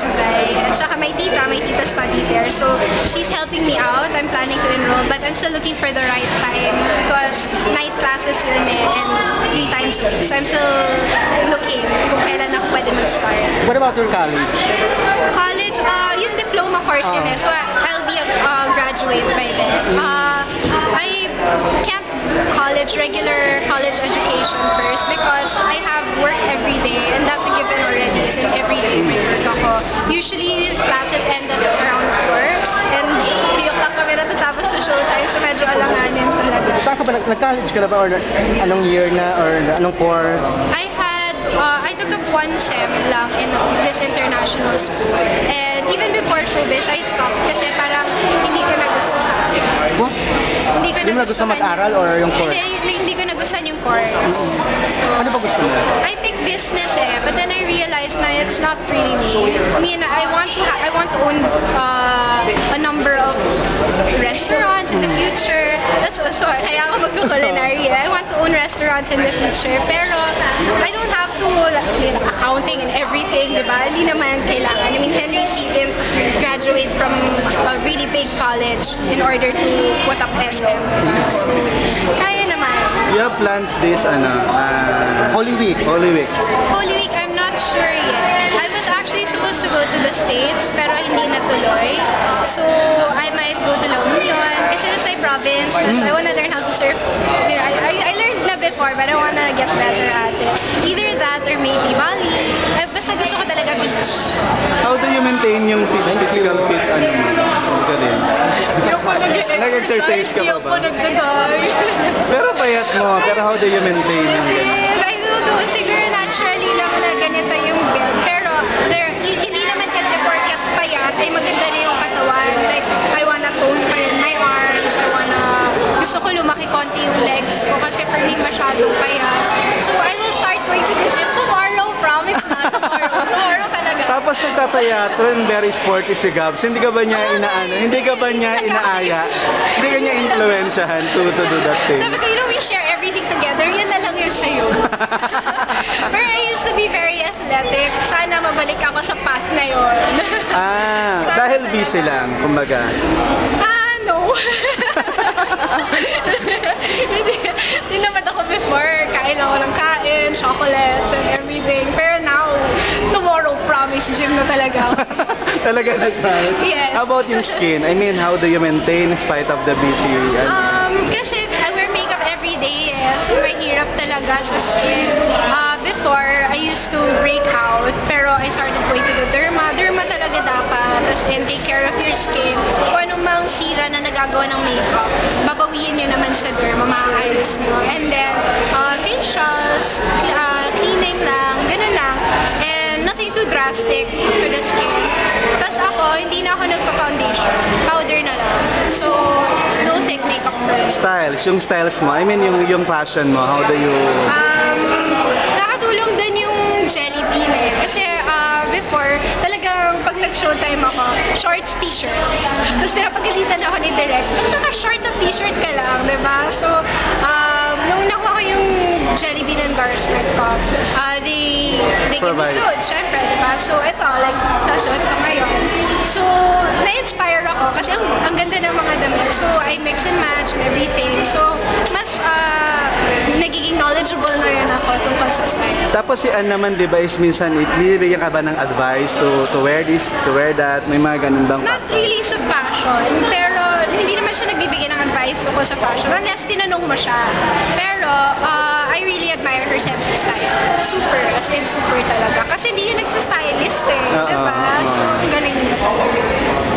Magday. At saka my tita, my tita studied there. So she's helping me out. I'm planning to enroll, but I'm still looking for the right time because night classes yun eh, and three times a week. So I'm still looking kung kailan ako pwede mag-start. What about your college? College, uh, yung diploma course yun eh. So I'll be a uh, graduate by then. Uh, I can't college, regular college education first because I have work every day and that's a given already. In every day may work ako. Usually classes end at around 4 and 3 o'clock kami natatapos sa showtime so medyo alanganin talaga. Saan ka ba? nag- Nag-college ka na ba? Or anong year na? Or anong course? I had, uh, I took up one sem lang in this international school. And even before showbiz, I stopped Hindi ko Hindi mo nagustuhan mag-aral or yung course? Hindi, hindi, ko nagustuhan yung course. So, Ano ba gusto mo? I think business eh, but then I realized na it's not really me. I mean, I want to I want to own uh, a number of restaurants in the future. That's so kaya ako magko-culinary. I want to own restaurants in the future. Pero I don't have to like, accounting everything, 'di ba? Hindi naman kailangan. I mean, Henry C. didn't graduate from a really big college in order to put up SM. diba? So, kaya naman. You have plans this, ano, uh, Holy Week. Holy Week. Holy Week, I'm not sure yet. I was actually supposed to go to the States, pero hindi natuloy. So, I might go to La Union, kasi that's my province. Plus, I wanna learn how to surf. I, I, I learned na before, but I wanna get better at it. Either that or maybe Bali. Ay, basta gusto ko talaga beach. How do you maintain yung phys- physical fit, ano mo? Ka din. Ayoko nag-exercise. Nag-exercise ka pa Ayoko ba? nagdagay. Pero payat mo, pero how do you maintain yung Yes, gano'n? I don't know. Siguro naturally lang na ganito yung build. Pero there, hi- hindi naman kasi porket payat ay maganda na yung katawan. Like, I wanna tone pa rin my arms. I wanna, gusto ko lumaki konti yung legs ko kasi for me masyadong payat. So, I will start going to the gym tomorrow. Promise na. Tomorrow. Tomorrow Tapos nagtatayatron, very sporty si Gabs. Hindi ka ba niya inaano? Hindi ka ba niya inaaya? Hindi ka niya influensyahan to, to do that thing? Sabi ko, you know, we share everything together. Yan na lang yung sa'yo. Pero I used to be very athletic. Sana mabalik ako sa path na yun. Ah, dahil busy lang, kumbaga. ah, no. Hindi naman ako before. Kain ako ng kain, chocolates, and everything. Pero now, gym na talaga ako. Talaga nag Yes. How about yung skin? I mean, how do you maintain in spite of the busy? Um, kasi I wear makeup every day eh. So, mahirap talaga sa skin. Uh, before, I used to break out. Pero I started going to the derma. Derma talaga dapat. As in, take care of your skin. Kung anong mang sira na nagagawa ng makeup, babawiin nyo naman sa derma. Maayos nyo. And then, uh, facials, uh, cleaning lang. Drastic to the skin. Tapos ako, hindi na ako nagpa-foundation. Powder na lang. So, no makeup first. Styles, yung styles mo, I mean yung yung fashion mo, how do you... Um, nakatulong din yung jelly bean eh. Kasi uh, before, talagang pag nag-showtime ako, shorts t-shirt. Tapos pinapagalitan ako ni Direk, ba't naka-short na t-shirt ka lang, di ba? So, um, nung nakuha ko yung jelly bean endorsement ko, uh, they, they give me clothes, syempre, di ba? So, ito, like, nasuot ko ngayon. So, na-inspire ako kasi ang, ang ganda ng mga damit. So, I mix and match and everything. So, mas uh, nagiging knowledgeable na rin ako tungkol sa style. Tapos si Ann naman, di ba, is minsan, it, bibigyan ka ba ng advice to to wear this, to wear that? May mga ganun bang Not really sa fashion, pero hindi naman siya nagbibigay ng advice tungkol sa fashion unless tinanong mo siya. Pero, uh, I really admire her sense of style. Super, as in super talaga. Kasi hindi yun nagsistylist eh. Uh -huh.